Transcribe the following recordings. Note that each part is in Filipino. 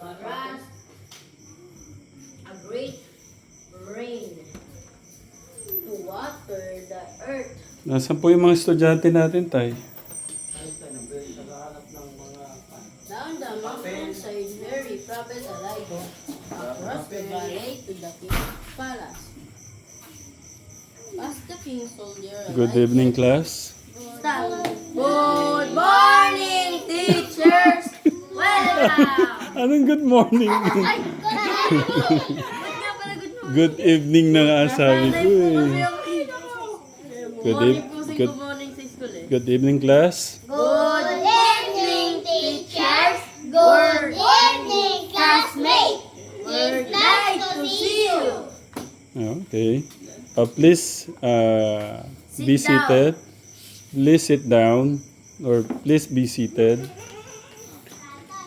grant a great rain to water the earth. Nasaan po yung mga estudyante natin, Tay? Down the mountainside, Mary, prophet Elijah, across the valley to the king's palace. As the king's soldier Good evening, class. Stop. Good morning, teachers! Welcome! Anong good morning? Good morning? good evening na nga sabi ko eh. Good, si good, eh. good evening, class. Good evening, teachers! Good evening, classmates! We're glad to see you! Okay. Uh, please uh, be seated. Please sit down or please be seated.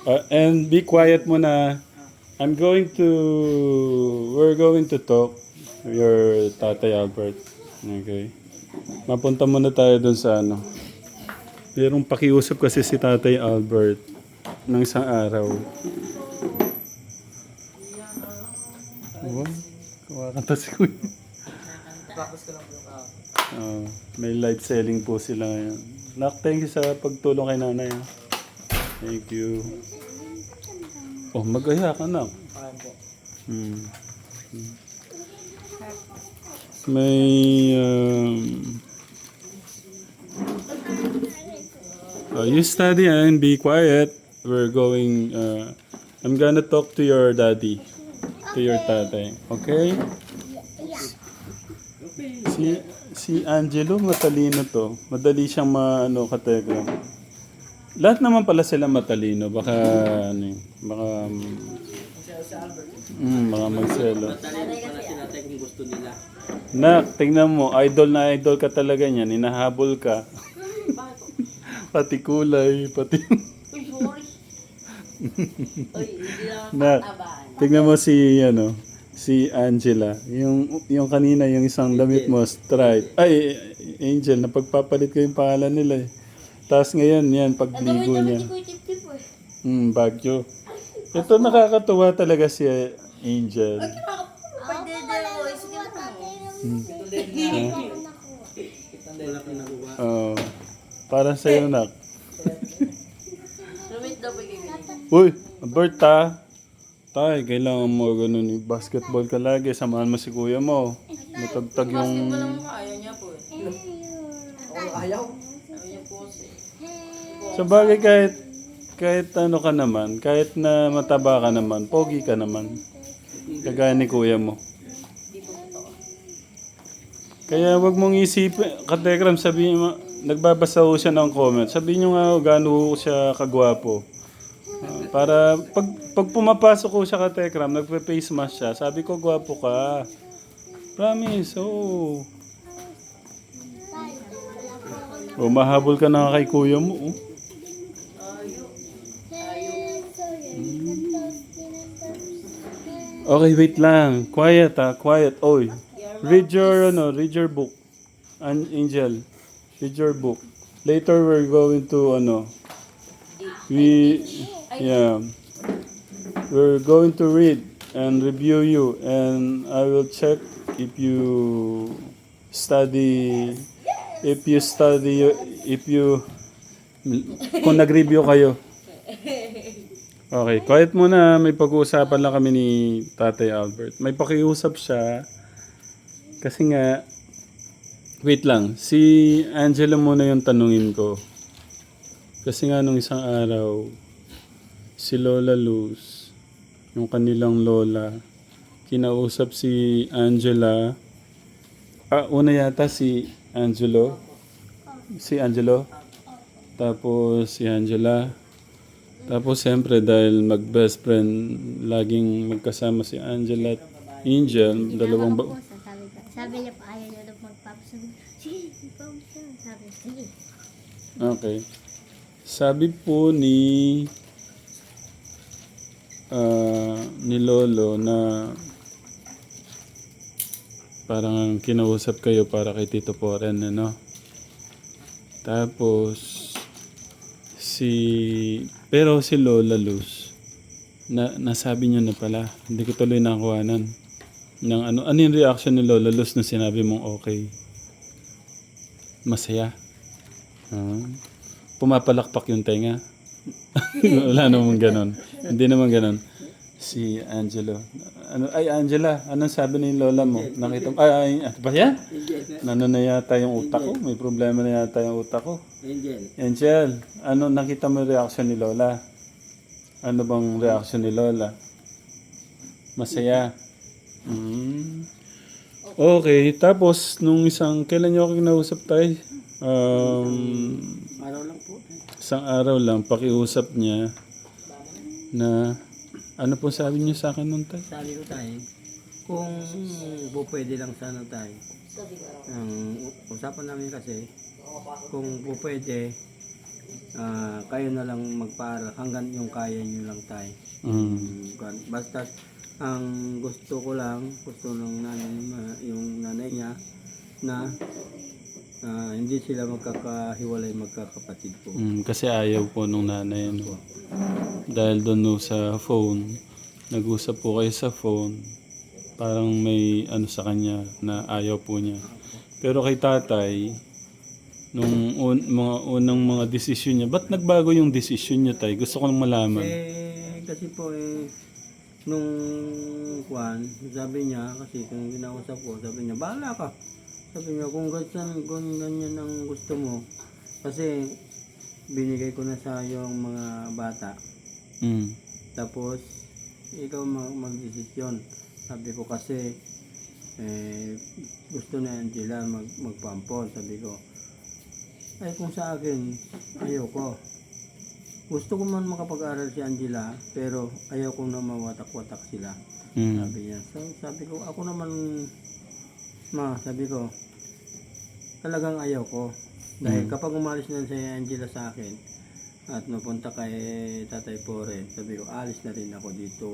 Uh, and be quiet muna. I'm going to, we're going to talk your Tatay Albert. Okay. Mapunta muna tayo dun sa ano. Merong pakiusap kasi si Tatay Albert ng isang araw. Wow. Kumakanta si Kuya. Oh, may live selling po sila ngayon. Nak, thank you sa pagtulong kay nanay. ah. Thank you. Oh, mag-aya ka na. Hmm. Hmm. May um, oh, you study and be quiet. We're going uh, I'm gonna talk to your daddy. To your tatay. Okay? Si si Angelo matalino to. Madali siyang maano kategram. Lahat naman pala sila matalino. Baka ano eh, baka mm, mga magselo. Nak, tingnan mo, idol na idol ka talaga niyan. Hinahabol ka. pati kulay, pati... Nak, tingnan mo si, ano, si Angela. Yung, yung kanina, yung isang damit mo, stripe. Ay, Angel, napagpapalit ko yung pangalan nila eh. Tapos ngayon, yan, pagligo niya. Hmm, bagyo. Ito nakakatuwa talaga si Angel. Oo. parang sa'yo, nak. Lumit daw pagiging. Uy, Bert ha. Tay, kailangan mo ganun eh. Basketball ka lagi. Samahan mo si kuya mo. Matagtag yung... Walang mukha, ayaw niya po eh. Ayaw? Ayaw niya po kasi. Sa bagay kahit kahit ano ka naman, kahit na mataba ka naman, pogi ka naman. Kagaya ni kuya mo. Kaya wag mong isipin, katekram, sabihin mo, nagbabasa ho siya ng comment. Sabihin nyo nga oh, gaano siya kagwapo. Ah, para pag, pag pumapasok ko siya katekram, nagpe-face mask siya, sabi ko gwapo ka. Promise, oo. Oh. mahabol ka na kay kuya mo. Oh. Okay, wait lang. Quiet ah, quiet. Oy. Read your ano, read your book. An Angel. Read your book. Later we're going to ano. We yeah. We're going to read and review you and I will check if you study if you study if you kung nag-review kayo. Okay, quiet muna. May pag-uusapan lang kami ni Tatay Albert. May pakiusap siya. Kasi nga, wait lang. Si Angela muna yung tanungin ko. Kasi nga nung isang araw, si Lola Luz, yung kanilang lola, kinausap si Angela. Ah, una yata si Angelo. Si Angelo. Tapos si Angela. Tapos siyempre dahil mag-best friend, laging magkasama si Angela at Angel, dalawang ba... sabi ko. Sabi niya pa ayaw niya daw magpapasabi. Sige, magpapasabi. Sabi, sige. Okay. Sabi po ni ah, ni Lolo na parang kinausap kayo para kay Tito Poren, ano? Tapos si pero si Lola Luz Na, nasabi niyo na pala. Hindi ko tuloy nakuhanan. Ng ano, ano yung reaction ni Lola Luz nung sinabi mong okay? Masaya. Ah. Pumapalakpak yung tenga. Wala namang ganon. Hindi naman ganon. Si Angelo. Ano, ay, Angela, anong sabi ni Lola mo? Nakita mo? Ay, ay, ano ba yan? Nano na yata yung utak ko? May problema na yata yung utak ko. Angel. Angel, ano nakita mo yung reaction ni Lola? Ano bang reaction ni Lola? Masaya. Mm. Okay, tapos nung isang, kailan niyo ako kinausap tayo? Um, Araw lang po. isang araw lang, pakiusap niya na, ano po sabi niyo sa akin nung tayo? Sabi ko tayo, kung po pwede lang sana tayo. Ang usapan namin kasi, kung po pwede, ah, kayo na lang magpaaral hanggang yung kaya nyo lang tayo. Mm. Basta ang gusto ko lang, gusto ng nanay, ma- yung nanay niya, na ah, hindi sila magkakahiwalay magkakapatid po. Mm, kasi ayaw po nung nanay. No? Dahil doon no, sa phone, nag-usap po kayo sa phone, parang may ano sa kanya na ayaw po niya. Pero kay tatay, nung un- mga unang mga desisyon niya, ba't nagbago yung desisyon niya tay? Gusto ko lang malaman. Eh, kasi po eh, nung kwan, sabi niya, kasi kung ginausap ko, sabi niya, bahala ka. Sabi niya, kung ganyan, kung ganyan ang gusto mo, kasi binigay ko na sa yung mga bata. Mm. Tapos, ikaw mag magdesisyon. Sabi ko kasi, eh, gusto na Angela mag magpampon. Sabi ko, ay kung sa akin, ayoko. Gusto ko man makapag-aral si Angela, pero ayaw ko na mawatak-watak sila. Mm. Sabi niya. So, sabi ko, ako naman, ma, sabi ko, talagang ayaw ko. Dahil kapag umalis na si Angela sa akin, at napunta kay Tatay Pore, sabi ko, alis na rin ako dito.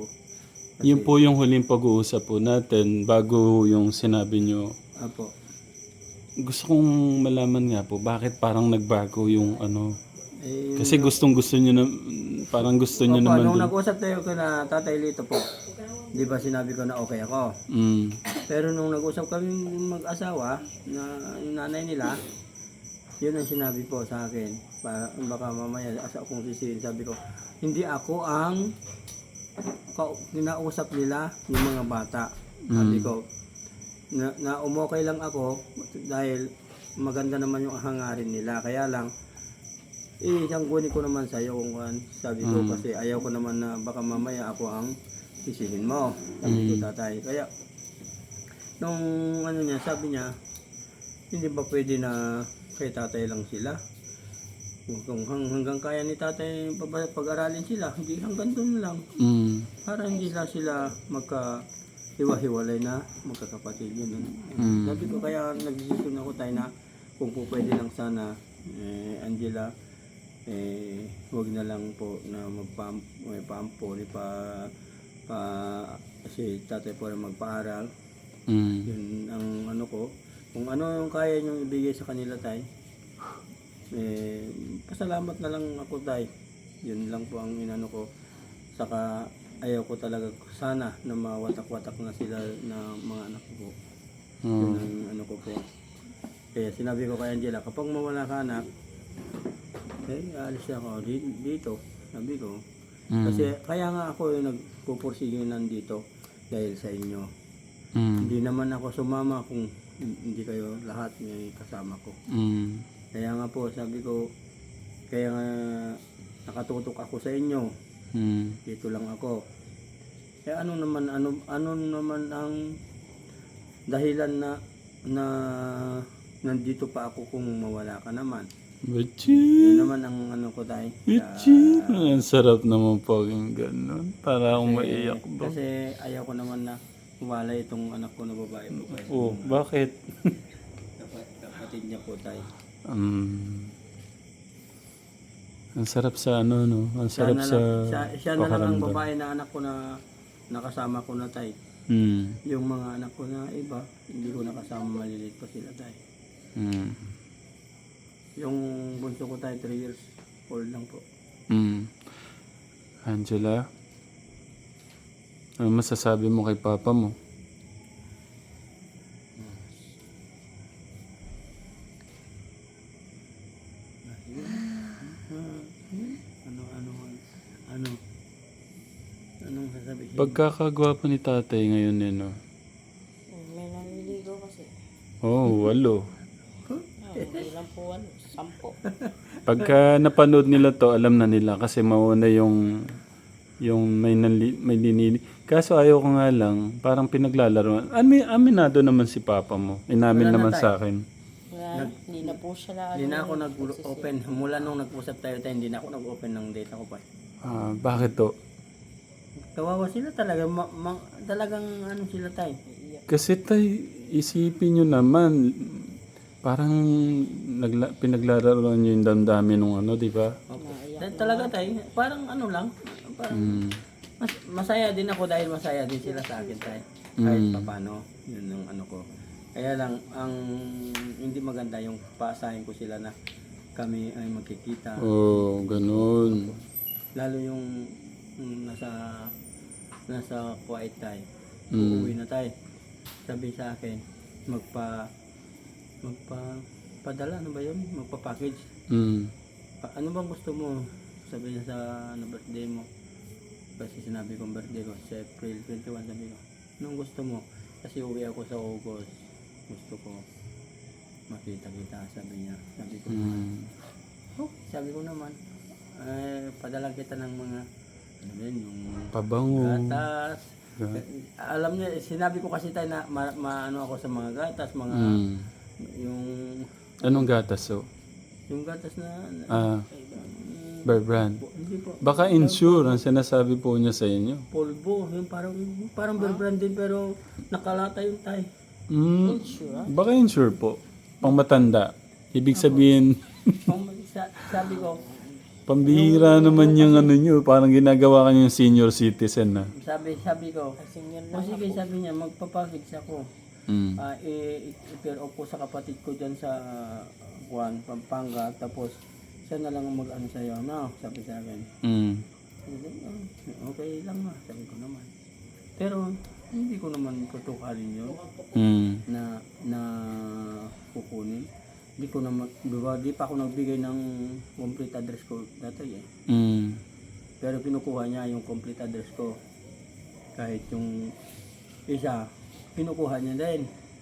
Kasi, Yun po yung huling pag-uusap po natin bago yung sinabi niyo. Apo. Gusto kong malaman nga po, bakit parang nagbago yung ano, Eh, Kasi gustong gusto niyo na parang gusto Opo, naman nung din. nag-usap tayo kina Tatay Lito po, di ba sinabi ko na okay ako. Mm. Pero nung nag-usap kami mag-asawa, na yung nanay nila, yun ang sinabi po sa akin. Para, baka mamaya asa akong sisihin, sabi ko, hindi ako ang ka- kinausap nila yung mga bata. Sabi Mm. ko, na, na umokay lang ako dahil maganda naman yung hangarin nila. Kaya lang, eh, isang kunin ko naman sa iyo kung kan. Sabi ko Mm. kasi ayaw ko naman na baka mamaya ako ang sisihin mo. Sabi ko Mm. tatay. Kaya, nung ano niya, sabi niya, hindi ba pwede na kay tatay lang sila? Kung- Kung hang, hanggang kaya ni tatay pag- pag-aralin sila, hindi hanggang doon lang. Mm. Para hindi lang sila magka hiwa-hiwalay na magkakapatid yun. Mm. Sabi ko kaya nagdesisyon ako tayo na kung po pwede lang sana eh, Angela eh wag na lang po na magpam may pampo ni pa pa kasi tatay po na magpaaral. Mm. yun ang ano ko. Kung ano yung kaya niyong ibigay sa kanila tay eh pasalamat na lang ako tay. Yun lang po ang inano ko. Saka ayaw ko talaga sana na mawatak-watak na sila na mga anak ko. Po yun Mm. ang ano ko po. Kaya sinabi ko kay Angela kapag mawala ka anak eh alis ako di- dito sabi ko Mm. kasi kaya nga ako yung nagpupursige nandito dahil sa inyo Mm. hindi naman ako sumama kung hindi kayo lahat may kasama ko. Mm. Kaya nga po, sabi ko, kaya nga nakatutok ako sa inyo. Mm. Dito lang ako. Eh ano naman, ano, ano naman ang dahilan na na nandito pa ako kung mawala ka naman. Bachi. Yun naman ang ano ko tayo. Bachi. Ang sarap naman po yung ganun. Para akong maiyak ba? Kasi ayaw ko naman na wala itong anak ko na babae po. Kasi Oh, bakit? kapat- kapatid niya po tayo. Mm. Ang sarap sa ano, no? Ang Siya sarap na sa siya, siya na lang ang babae na anak ko na nakasama ko na tay. Mm. Yung mga anak ko na iba, hindi ko nakasama maliliit pa sila tay. Mm. Yung bunso ko tay, 3 years old lang po. Mm. Angela, Ano masasabi mo kay papa mo? Ano, ano, ano, anong sasabihin? Pagkakagwapo ni tatay ngayon eh, no? May naliligo kasi. Oh, walo. Ah, hindi lang po ano, sampo. Pagka napanood nila to, alam na nila kasi mauna yung yung may nanli, may linili. Kaso ayaw ko nga lang, parang pinaglalaro. Ami, aminado naman si papa mo. Inamin Wala na naman tayo. sa akin. Wala, hindi na po siya na Hindi na ako nag-open. Mula nung nag-usap tayo tayo, hindi na ako nag-open ng data ko pa. Ah, bakit to? Kawawa sila talaga. Ma- ma- talagang ano sila tayo. Kasi tay, isipin nyo naman, parang nagla, pinaglalaro nyo yung damdamin ng ano, di ba? Ta- Talaga tayo. Parang ano lang. Parang Mm. mas, masaya din ako dahil masaya din sila sa akin tayo. Kahit papano. Yun yung ano ko. Kaya lang, ang hindi maganda yung paasahin ko sila na kami ay magkikita. Oh, ganun. Lalo yung, nasa nasa quiet tayo. Mm. Uuwi na tayo. Sabi sa akin, magpa magpa padala ano ba yun? Magpa-package. Mm. Pa- ano bang gusto mo? Sabi niya sa ano, birthday mo. Kasi sinabi kong birthday ko sa April 21 sabi ko. Anong gusto mo? Kasi uwi ako sa August. Gusto ko makita kita sabi niya. Sabi ko, Mm. oh, sabi ko naman, eh, padala kita ng mga ano yun, yung Pabango. gatas. Ga- Alam niya, sinabi ko kasi tayo na ma, maano ako sa mga gatas, mga Mm. Yung Anong gatas so? yung gatas na, na Ah, Bear Brand. hindi po, Baka insure ang sinasabi po niya sa inyo. polvo, yung parang parang bear brand din pero nakalata yung tay. Mm, baka insure po. Pang matanda. Ibig sabihin, sabi ko, pambihira naman yung ano nyo. Parang ginagawa ka yung senior citizen na. sabi sabi ko, o sige sabi niya magpapackage ako. Mm. Ah, i- i- i-pair off ko sa kapatid ko diyan sa Juan, Pampanga tapos siya na lang ang mag-ano sa iyo, no? Sabi sa akin. Mm. "Ah, Okay lang ma, sabi ko naman. Pero hindi ko naman tutukalin yun Mm. na na kukunin. Di ko naman, di ba, di pa ako nagbigay ng complete address ko dati eh. Mm. Pero kinukuha niya yung complete address ko. Kahit yung isa, kinukuha niya din.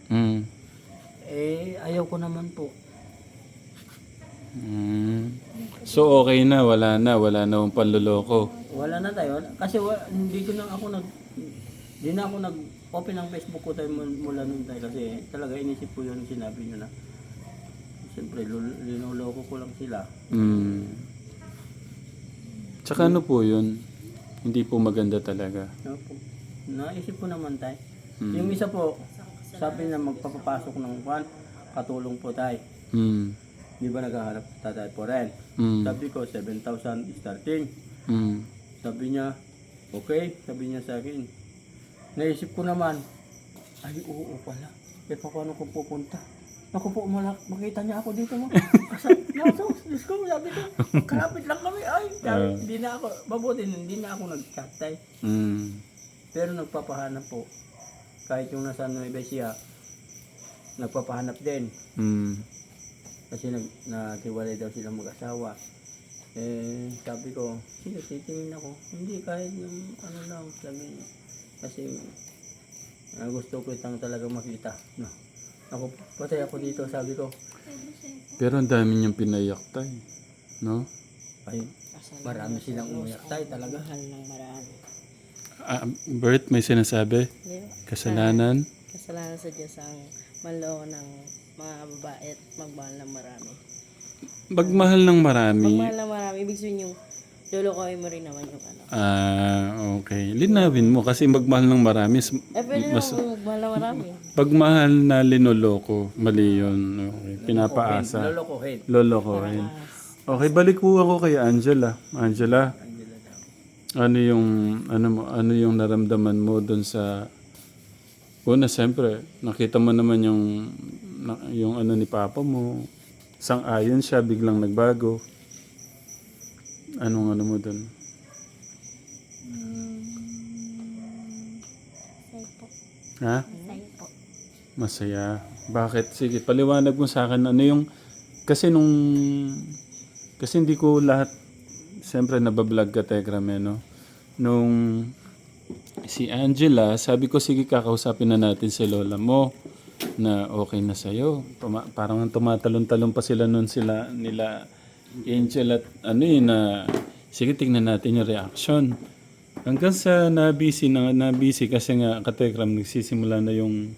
Mm. Eh, ayaw ko naman po. Mm. So okay na, wala na, wala na akong panloloko. Wala na tayo. Kasi wa- hindi ko na ako nag... Hindi na ako nag-open ng Facebook ko tayo mul- mula nung tayo. Kasi talaga inisip ko yun sinabi niyo na. Siyempre, linuloko ko lang sila. Mm. Tsaka ano po yun? Hindi po maganda talaga. Ano po? Naisip ko naman tayo. Mm. Yung isa po, sabi na magpapapasok ng kwan, katulong po tayo. Mm. Di ba naghahanap tatay po rin? Mm. Sabi ko, 7,000 starting. Mm. Sabi niya, okay. Sabi niya sa akin. Naisip ko naman, ay oo pala. Eh paano ko pupunta? Naku po, malak, makita niya ako dito mo. Nasa, Diyos ko, sabi ko, kalapit lang kami. Ay, sabi, Ah. hindi na ako, mabuti, hindi na ako nag-chat. Mm. Pero nagpapahanap po. Kahit yung nasa Nueva Ecija, nagpapahanap din. Mm. Kasi nag, naghiwalay daw silang mag-asawa. Eh, sabi ko, sige, titingin ako. Hindi, kahit yung ano lang, sabi niya. Kasi, ah, gusto ko itang talaga makita. No. Ako, patay ako dito, sabi ko. Pero ang dami niyang pinayak tay. No? Ay, marami silang umiyak tayo talaga. Mahal ng marami. Ah, Bert, may sinasabi? Kasalanan? Kasalanan sa Diyos ang manloko ng mga babae at magmahal ng marami. Magmahal ng marami. Magmahal ng marami, ibig sabihin yung lulukoy mo rin naman yung ano. Ah, okay. Linawin mo kasi magmahal ng marami. Eh, pwede Mas, naman magmahal ng marami. pagmahal na linoloko, mali yun. Okay. Pinapaasa. Lolokohin. Lolokohin. Okay, balik po ako kay Angela. Angela. Ano yung ano mo, ano yung naramdaman mo doon sa Una, siyempre, nakita mo naman yung na- yung ano ni papa mo. Sang-ayon siya, biglang nagbago. Anong ano mo doon? Ha? Sa'yo po. Masaya. Bakit? Sige, paliwanag mo sa akin ano yung... Kasi nung... Kasi hindi ko lahat... Siyempre, nabablog ka, Tegram, eh, no? Nung... Si Angela, sabi ko, sige, kakausapin na natin si lola mo na okay na sa'yo. Tuma- parang tumatalon-talon pa sila nun sila, nila Angel at ano yun na, sige, tingnan natin yung reaction. Hanggang sa nabisi na nabisi kasi nga katekram nagsisimula na yung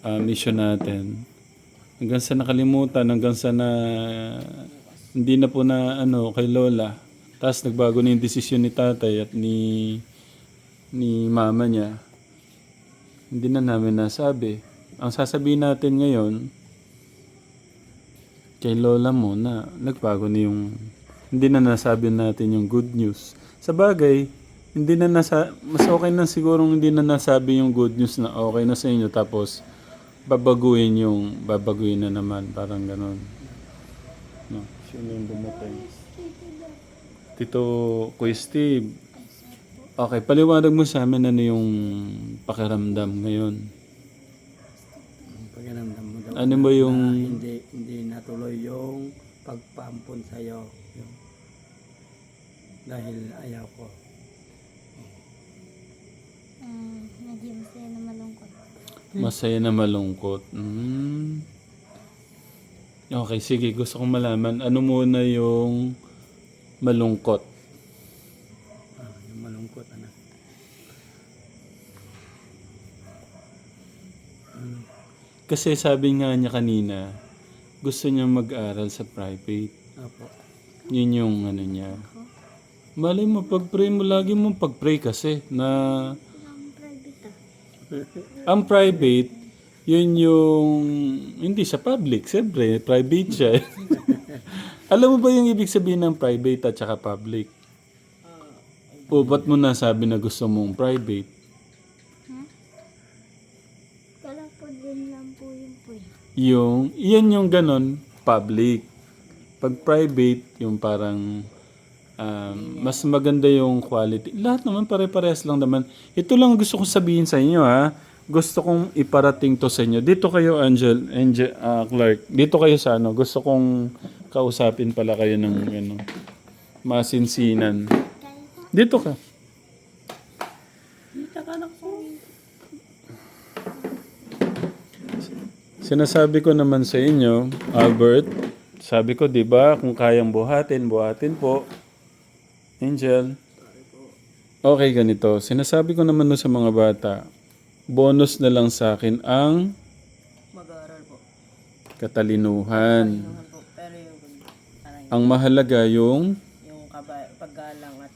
ah, mission natin. Hanggang sa nakalimutan, hanggang sa na hindi na po na ano kay Lola. Tapos nagbago na yung desisyon ni tatay at ni ni mama niya. Hindi na namin nasabi. Ang sasabihin natin ngayon kay Lola mo na nagbago na yung hindi na nasabi natin yung good news. Sa bagay, hindi na nasa mas okay na siguro hindi na nasabi yung good news na okay na sa inyo tapos babaguhin yung babaguhin na naman parang ganon. No, sino yung dumating? Tito Kuya Steve. Okay, paliwanag mo sa amin ano yung pakiramdam ngayon. Pakiramdam mo daw Ano ba yung na hindi hindi natuloy yung pagpampon sa iyo dahil ayaw ko Mm, naging masaya na malungkot. Masaya na malungkot. Mm. Okay, sige. Gusto kong malaman. Ano muna yung malungkot? ah, yung malungkot anak Kasi sabi nga niya kanina, gusto niya mag-aral sa private. Apo. Yun yung ano niya. Malay mo, pag-pray mo, lagi mo pag-pray kasi na ang private, yun yung, hindi sa public, siyempre, private siya. Alam mo ba yung ibig sabihin ng private at saka public? O ba't mo nasabi na gusto mong private? Kala po din lang po yung po. Yung, yan yung ganon, public. Pag private, yung parang um, mas maganda yung quality. Lahat naman pare-parehas lang naman. Ito lang gusto kong sabihin sa inyo ha. Gusto kong iparating to sa inyo. Dito kayo, Angel, Angel ah, Clark. Dito kayo sa ano. Gusto kong kausapin pala kayo ng ano, masinsinan. Dito ka. Sinasabi ko naman sa inyo, Albert, sabi ko, di ba, kung kayang buhatin, buhatin po. Angel. Okay, ganito. Sinasabi ko naman nun sa mga bata, bonus na lang sa akin ang Mag-aaral po. katalinuhan. Naman po. Pero yung parang Ang mahalaga yung, yung kaba, paggalang at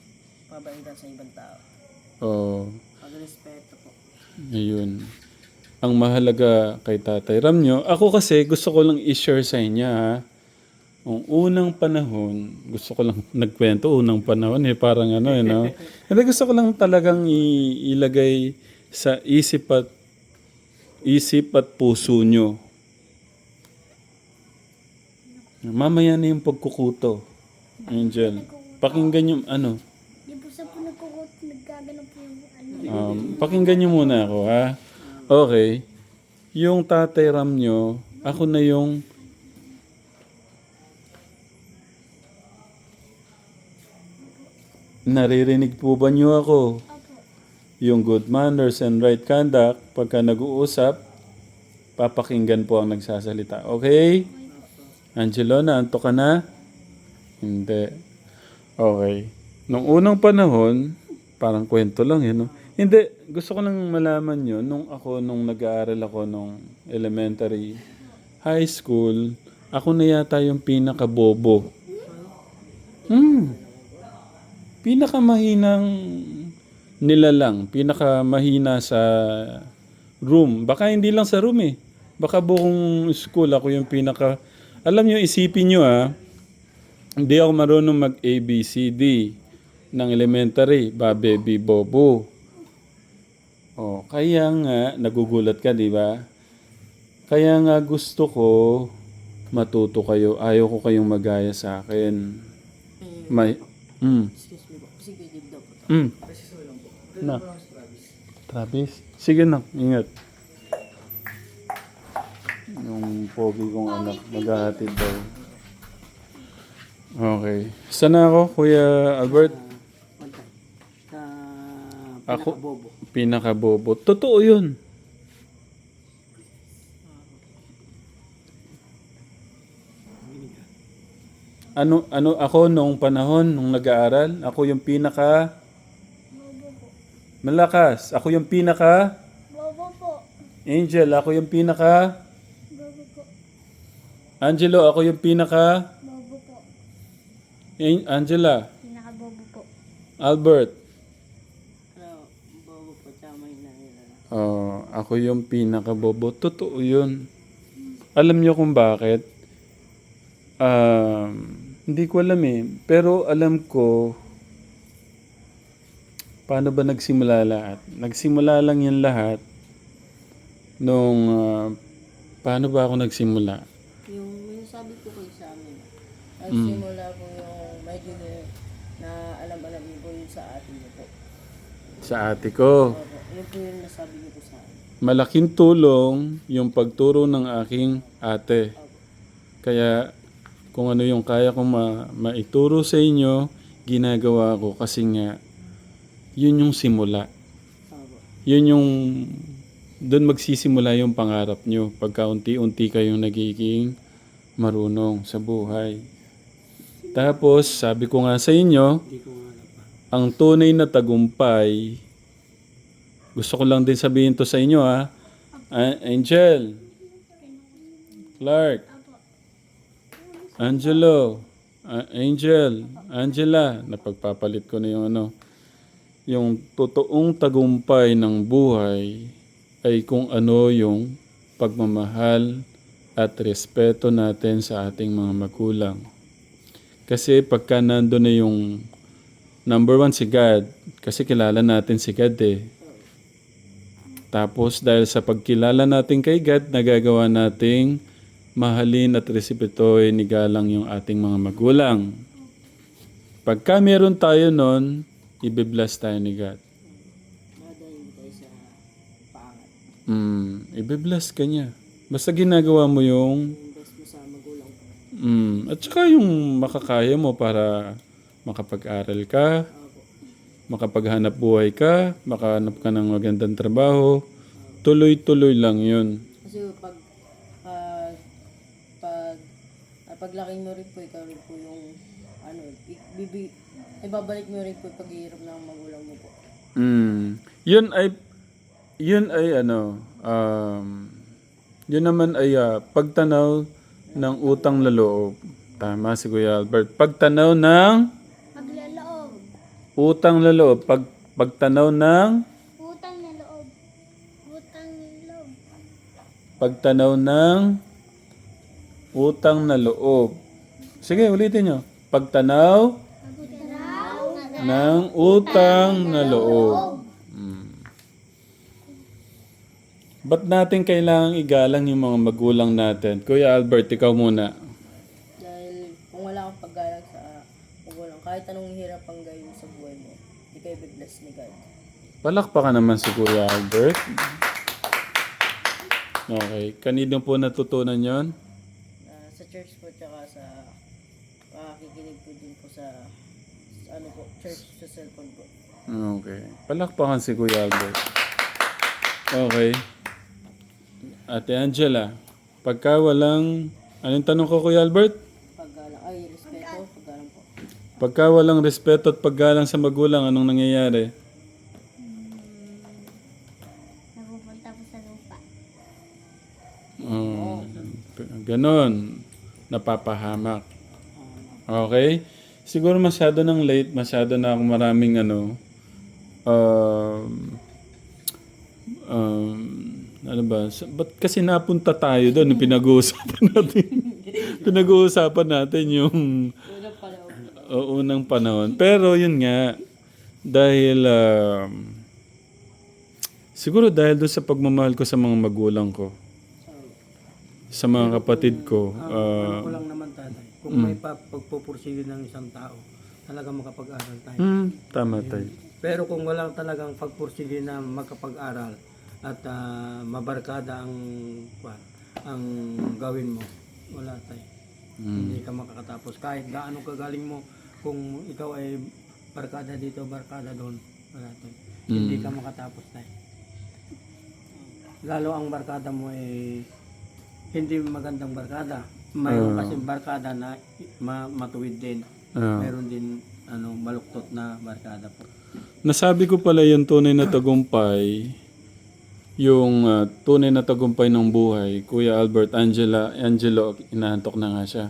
pabaitan sa ibang tao. oh, Pagrespeto po. Ayun. Ang mahalaga kay Tatay Ramnyo, ako kasi gusto ko lang i-share sa inyo ha. Ang unang panahon, gusto ko lang nagkwento, unang panahon eh, parang ano eh, no? Hindi gusto ko lang talagang i- ilagay sa isip at isip at puso nyo. Mamaya na yung pagkukuto. Angel. Pakinggan yung ano. Di po sa po nagkukot, nagkagano po yung ano. Um, pakinggan niyo muna ako, ha? Okay. Yung tatay Ram nyo, ako na yung... Naririnig po ba niyo ako? Yung good manners and right conduct, pagka nag-uusap, papakinggan po ang nagsasalita. Okay? Angelo, naanto ka na? Hindi. Okay. Nung unang panahon, parang kwento lang yun, no? Hindi, gusto ko lang malaman yun. Nung ako, nung nag-aaral ako nung elementary, high school, ako na yata yung pinaka-bobo. Hmm. Pinaka-mahinang nila lang. Pinaka-mahina sa room. Baka hindi lang sa room eh. Baka buong school ako yung pinaka... Alam nyo, isipin nyo ah, hindi ako marunong mag ABCD ng elementary, ba baby bobo. Oh, kaya nga nagugulat ka, di ba? Kaya nga gusto ko matuto kayo. Ayaw ko kayong magaya sa akin. May mm, Excuse me po. Sige, give daw po. mm. Na. Travis. Sige na, ingat. Yung pogi kong anak, maghahatid daw. Okay. Saan na ako, Kuya Albert? Ako? pinakabobo. Pinakabobo. Totoo yun. Ano ano ako nung panahon nung nag-aaral, ako yung pinaka malakas. Ako yung pinaka Bobo po. Angel, ako yung pinaka. Angelo, ako yung pinaka Bobo po. An- Angela, Pinaka-bobo po. Albert. Ano, bago po tsaka may nangyayon. Oh, ako yung pinakabobo. Totoo yun. Alam niyo kung bakit? Um, hindi ko alam eh. Pero alam ko, paano ba nagsimula lahat? Nagsimula lang yan lahat nung, ah, paano ba ako nagsimula? Yung may sabi ko kayo sa amin, nagsimula po yung medyo na, na alam-alam niyo po yun sa atin niyo po. Sa ate ko. Opo, yun po yung nasabi niyo po sa amin. Malaking tulong yung pagturo ng aking ate. Kaya kung ano yung kaya kong ma- maituro sa inyo, ginagawa ko kasi nga yun yung simula. Opo. Yun yung doon magsisimula yung pangarap nyo pagka unti-unti kayong nagiging marunong sa buhay. Tapos, sabi ko nga sa inyo, ang tunay na tagumpay, gusto ko lang din sabihin to sa inyo ha, A- Angel, Clark, Angelo, A- Angel, Angela, napagpapalit ko na yung ano, yung totoong tagumpay ng buhay ay kung ano yung pagmamahal at respeto natin sa ating mga magulang. Kasi pagka nando na yung number one si God, kasi kilala natin si God eh. Tapos dahil sa pagkilala natin kay God, nagagawa nating mahalin at respetuhin ni galang yung ating mga magulang. Pagka meron tayo nun, ibibless tayo ni God. Mm, ibibless ka niya. Basta ginagawa mo yung Yung best mo sa magulang po. Mm, at saka yung makakaya mo para makapag-aral ka, makapaghanap buhay ka, makahanap ka ng magandang trabaho. Tuloy-tuloy lang yun. Kasi pag pag pag ah, paglaki mo rin po ikaw rin po yung ano, bibi ibabalik mo rin po yung paghihirap ng magulang mo po. Mm. Yun ay yun ay ano um, yun naman ay ah, pagtanaw ng utang na loob. Tama si Kuya Albert. Pagtanaw ng Maglaloob. utang na loob. Pag, pagtanaw ng Utang na loob. Utang na loob. pagtanaw ng utang na loob. Sige, ulitin nyo. Pagtanaw Pagtanaw ng utang na loob. Mm. Ba't natin kailangang igalang yung mga magulang natin? Kuya Albert, ikaw muna. Dahil kung wala kang paggalang sa magulang, kahit anong hirap ang gawin sa buhay mo, hindi kayo bibless ni God. Palakpakan naman si Kuya Albert. Okay. Kanino po natutunan yon? Ah, sa church po tsaka sa pakikinig po din po sa, sa ano po, church sa cellphone po. Okay. Palakpakan si Kuya Albert. Okay. Ate Angela, pagka walang... Anong tanong ko, Kuya Albert? Paggalang, ay, respeto, paggalang po. Pagka walang respeto at paggalang sa magulang, anong nangyayari? Napupunta po sa lupa. Oh, ganon. Napapahamak. Okay? Siguro masyado ng late, masyado na ako maraming ano, um, um, ano ba, sa- ba't kasi napunta tayo doon, pinag-uusapan natin, pinag-uusapan natin yung Una pala, o, unang panahon. Pero yun nga, dahil, um, siguro dahil doon sa pagmamahal ko sa mga magulang ko, sa mga kapatid ko, Ano uh, ko lang naman tatay. Kung Mm. may pa, pagpupursige ng isang tao, talaga makapag-aral tayo. hmm, tama tayo. Pero kung walang talagang pagpursige na makapag-aral at ah, mabarkada ang kwan, ang gawin mo. Wala tay. Mm. Hindi ka makakatapos. Kahit gaano kagaling mo, kung ikaw ay barkada dito, barkada doon, wala tay. Hindi ka makatapos tay. Lalo ang barkada mo ay hindi magandang barkada. Mayroon Ah. kasi barkada na ma- matuwid din. Ah. Mayroon din ano maluktot na barkada po. Nasabi ko pala yung tunay na tagumpay, yung ah, tunay na tagumpay ng buhay, Kuya Albert Angela, Angelo, inaantok na nga siya.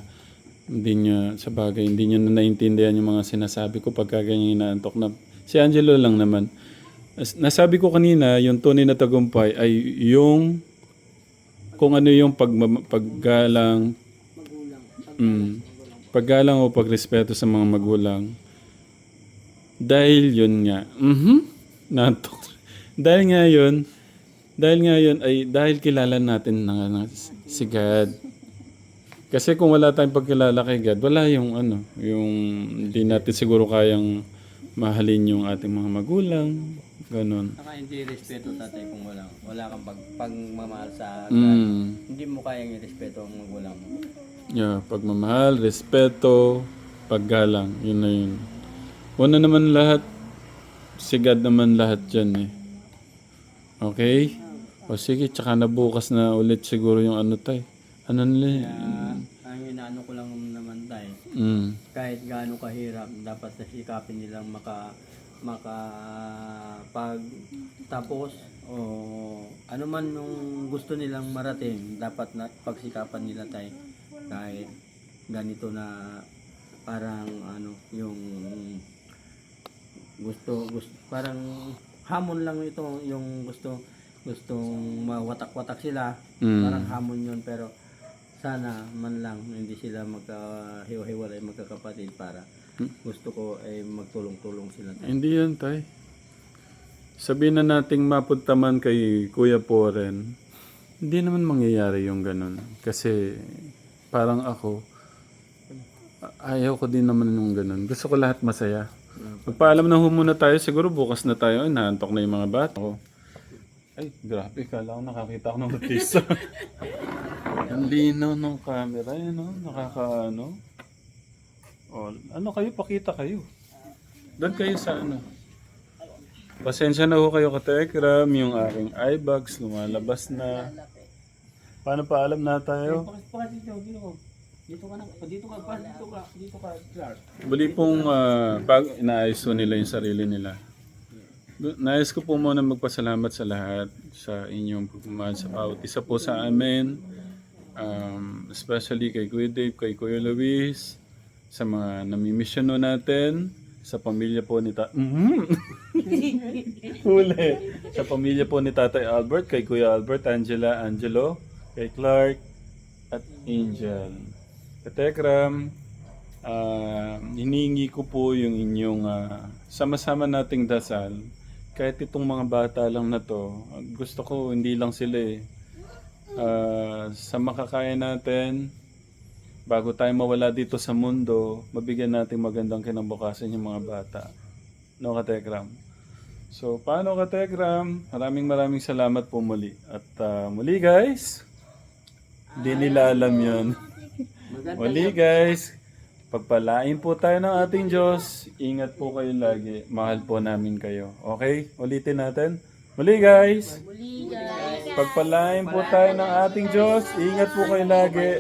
Hindi niya, sa bagay, hindi niya na naintindihan yung mga sinasabi ko pagka ganyan inaantok na. Si Angelo lang naman. As- Nasabi ko kanina, yung tunay na tagumpay ay yung kung ano yung pag, paggalang, Magulang. mm, paggalang o pagrespeto sa mga magulang. Dahil yun nga. Mhm. Nantok. dahil nga yun, dahil nga yun ay dahil kilala natin na, na si God. Kasi kung wala tayong pagkilala kay God, wala yung ano, yung hindi natin siguro kayang mahalin yung ating mga magulang. Ganon. Saka hindi respeto tatay kung wala wala kang pag, pagmamahal sa Mm. hindi mo kayang irespeto ang magulang mo. Yeah, pagmamahal, respeto, paggalang. Yun na yun. Una naman lahat, si God naman lahat dyan eh. Okay? O sige, tsaka na bukas na ulit siguro yung ano tay. Ano nila? Kaya ang inaano ko lang naman tayo, Mm. kahit gaano kahirap, dapat nasikapin nilang maka maka pag tapos o ano man yung gusto nilang marating, dapat na pagsikapan nila tayo kahit ganito na parang ano yung gusto gusto parang hamon lang ito yung gusto gustong mawatak-watak sila Mm. parang hamon yun pero sana man lang hindi sila magkahiwa-hiwalay magkakapatid para gusto ko ay magtulong-tulong sila Hindi yan tay. Sabihin na nating mapunta man kay Kuya Poren, hindi naman mangyayari yung ganun. Kasi parang ako, ayaw ko din naman yung ganun. Gusto ko lahat masaya. Magpaalam na ho muna tayo. Siguro bukas na tayo. Ay, naantok na yung mga bata ko. Ay, grabe. Kala ko nakakita ko ng artista. Ang linaw ng camera. Yan, no? Nakaka, ano? O, ano kayo? Pakita kayo. Doon kayo sa ano. Pasensya na ho kayo katekram. Yung aking eye bags lumalabas na. Paano pa alam na tayo? dito dito dito ka na dito ka pa dito ka dito ka Clark Muli pong ah, pag inaayos nila yung sarili nila. Nais ko po muna magpasalamat sa lahat sa inyong pagmamahal sa bawat isa po sa amin. Um, especially kay Kuya Dave, kay Kuya Luis, sa mga namimisyon ho natin, sa pamilya po ni Ta... Mhm. Huli. Sa pamilya po ni Tatay Albert, kay Kuya Albert, Angela, Angelo, kay Clark, at Angel. Katekram, ah hinihingi ko po yung inyong ah, sama-sama nating dasal. Kahit itong mga bata lang na to, gusto ko hindi lang sila eh. Ah, sa makakaya natin, bago tayo mawala dito sa mundo, mabigyan natin magandang kinabukasan yung mga bata. No, Katekram? So, paano Katekram? Maraming maraming salamat po muli. At ah, muli guys, hindi nila alam yun. Muli guys, pagpalain po tayo ng ating Diyos. Ingat po kayo lagi. Mahal po namin kayo. Okay? Ulitin natin. Muli guys, Muli guys. pagpalain po tayo ng ating Diyos. Ingat po kayo lagi.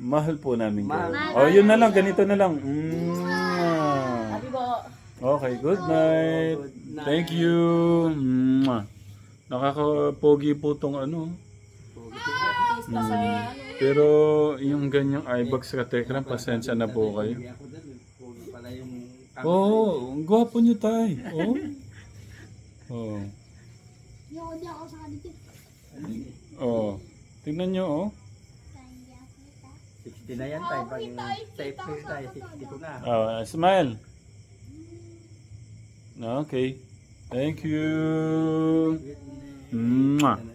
Mahal po namin kayo. O, yun na lang. Ganito na lang. Mm. Okay, good night. Thank you. Mwah. Nakakapogi po tong ano. Ano. Pero yung ganyang eyebags sa Tekram, pasensya na po kayo. Oo, oh, ang gwapo niyo tay. Oh. Oh. Yung hindi ako sa kanito. Oh. Tingnan niyo oh. 60 na yan tayo pag sa April tayo 60 ko na Oh, smile. Okay. Thank you. Mwah.